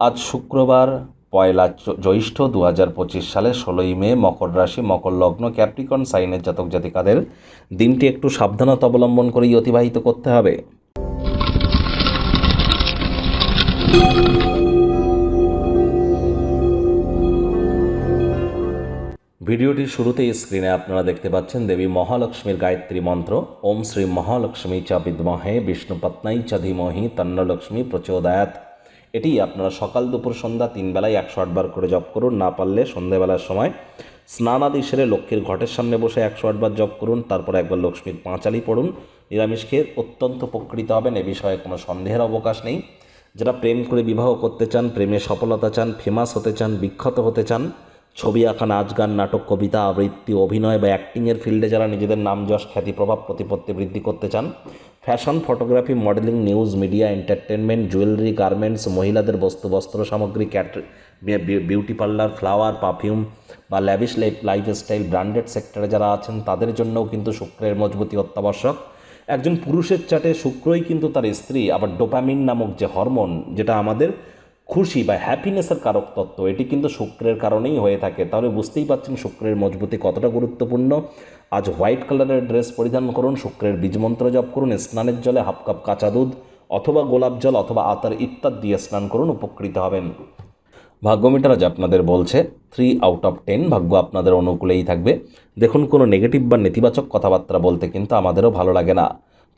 আজ শুক্রবার, পয়লা জ্যৈষ্ঠ দু হাজার পঁচিশ সালে ষোলোই মে, মকর রাশি, মকর লগ্ন, ক্যাপ্রিকন, সাইনের জাতক জাতিকাদের দিনটি একটু সাবধানতা অবলম্বন করেই অতিবাহিত করতে হবে। ভিডিওটির শুরুতে স্ক্রিনে আপনারা দেখতে পাচ্ছেন দেবী মহালক্ষ্মীর গায়ত্রী মন্ত্র। ওম শ্রী মহালক্ষ্মী চা বিদ্মহে বিষ্ণুপত্নাই চ ধীমহি, তন্নলক্ষ্মী প্রচোদয়াত এটি আপনারা সকাল দুপুর সন্ধ্যা তিন বেলায় একশো আটবার করে জপ করুন, না পারলে সন্ধেবেলার সময় স্নানাদি সেরে লক্ষ্মীর ঘটের সামনে বসে একশো আটবার জপ করুন, তারপর একবার লক্ষ্মীর পাঁচালি পড়ুন। নিরামিষ খেয়ে অত্যন্ত উপকৃত হবেন, এ বিষয়ে কোনো সন্দেহের অবকাশ নেই। যারা প্রেম করে বিবাহ করতে চান, প্রেমে সফলতা চান ফেমাস হতে চান, বিখ্যাত হতে চান, ছবি আঁকা, নাচ গান, নাটক, কবিতা, আবৃত্তি, অভিনয় বা অ্যাক্টিংয়ের ফিল্ডে যারা নিজেদের নাম যশ, খ্যাতি, প্রভাব, প্রতিপত্তি বৃদ্ধি করতে চান fashion, photography, modeling, news, media entertainment jewellery, garments, মহিলাদের বস্তু, বস্ত্র সামগ্রী ক্যাট বিউটি পার্লার, ফ্লাওয়ার, পারফিউম বা ল্যাভিশ লাইফ লাইফস্টাইল, ব্র্যান্ডেড সেক্টরে যারা আছেন, তাদের জন্যও কিন্তু শুক্রের মজবুতি অত্যাবশ্যক। একজন পুরুষের চাটে শুক্রই কিন্তু তার স্ত্রী, আবার ডোপামিন নামক যে হরমোন, যেটা আমাদের খুশি বা হ্যাপিনেসের কারক তত্ত্ব, এটি কিন্তু শুক্রের কারণেই হয়ে থাকে। তাহলে বুঝতেই পারছেন শুক্রের মজবুতি কতটা গুরুত্বপূর্ণ। আজ হোয়াইট কালারের ড্রেস পরিধান করুন, শুক্রের বীজমন্ত্র জপ করুন, স্নানের জলে হাফ কাপ কাঁচা দুধ অথবা গোলাপ জল অথবা আতার ইত্যাদি দিয়ে স্নান করুন, উপকৃত হবেন। ভাগ্যমিটার আজ আপনাদের বলছে থ্রি আউট অফ টেন ভাগ্য আপনাদের অনুকূলেই থাকবে। দেখুন কোনো নেগেটিভ বা নেতিবাচক কথাবার্তা বলতে কিন্তু আমাদেরও ভালো লাগে না।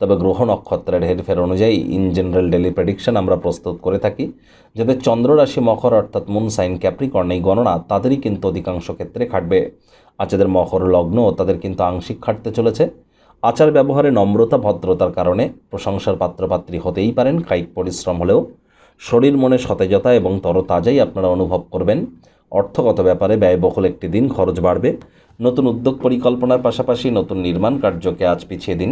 তবে গ্রহ নক্ষত্রের হেরফের অনুযায়ী ইন জেনারেল ডেলি প্রেডিকশন আমরা প্রস্তুত করে থাকি যাদের চন্দ্ররাশি মকর অর্থাৎ মুন সাইন ক্যাপ্রিকর্ন এই গণনা তাদেরই কিন্তু অধিকাংশ ক্ষেত্রে খাটবে। আর যাদের মকর লগ্ন তাদের কিন্তু আংশিক খাটতে চলেছে। আচার ব্যবহারে নম্রতা, ভদ্রতার কারণে প্রশংসার পাত্রপাত্রী হতেই পারেন, কায়িক পরিশ্রম হলেও। শরীর মনে সতেজতা এবং তরতাজাই আপনারা অনুভব করবেন। অর্থগত ব্যাপারে ব্যয়বহুল একটি দিন খরচ বাড়বে। নতুন উদ্যোগ পরিকল্পনার পাশাপাশি নতুন নির্মাণ কার্যকে আজ পিছিয়ে দিন।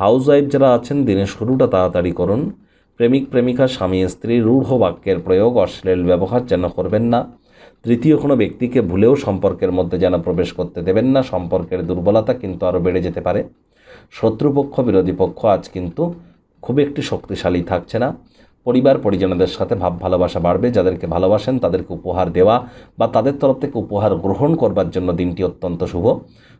হাউস ওয়াইফ যারা আছেন দিনের শুরুটা তাড়াতাড়ি করুন। প্রেমিক, প্রেমিকা, স্বামী, স্ত্রী, রূঢ় বাক্যের প্রয়োগ, অশ্লীল ব্যবহার যেন করবেন না। তৃতীয় কোনো ব্যক্তিকে ভুলেও সম্পর্কের মধ্যে যেন প্রবেশ করতে দেবেন না। সম্পর্কের দুর্বলতা কিন্তু আরও বেড়ে যেতে পারে। শত্রুপক্ষ, বিরোধী পক্ষ আজ কিন্তু খুব একটি শক্তিশালী থাকছে না। পরিবার, পরিজনদের সাথে ভাব, ভালোবাসা বাড়বে। যাদেরকে ভালোবাসেন, তাদেরকে উপহার দেওয়া বা তাদের তরফ থেকে উপহার গ্রহণ করবার জন্য দিনটি অত্যন্ত শুভ।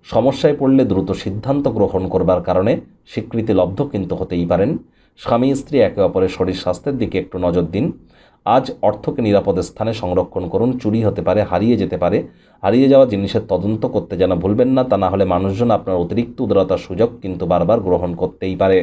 সমস্যায় পড়লে দ্রুত সিদ্ধান্ত গ্রহণ করবার কারণে স্বীকৃতি লব্ধ কিন্তু হতেই পারেন। স্বামী, স্ত্রী একে অপরের শরীর স্বাস্থ্যের দিকে একটু নজর দিন। আজ অর্থকে নিরাপদ স্থানে সংরক্ষণ করুন। চুরি হতে পারে, হারিয়ে যেতে পারে। হারিয়ে যাওয়া জিনিসের তদন্ত করতে যেন ভুলবেন না। তা না হলে মানুষজন আপনার অতিরিক্ত উদারতার সুযোগ কিন্তু বারবার গ্রহণ করতেই পারে।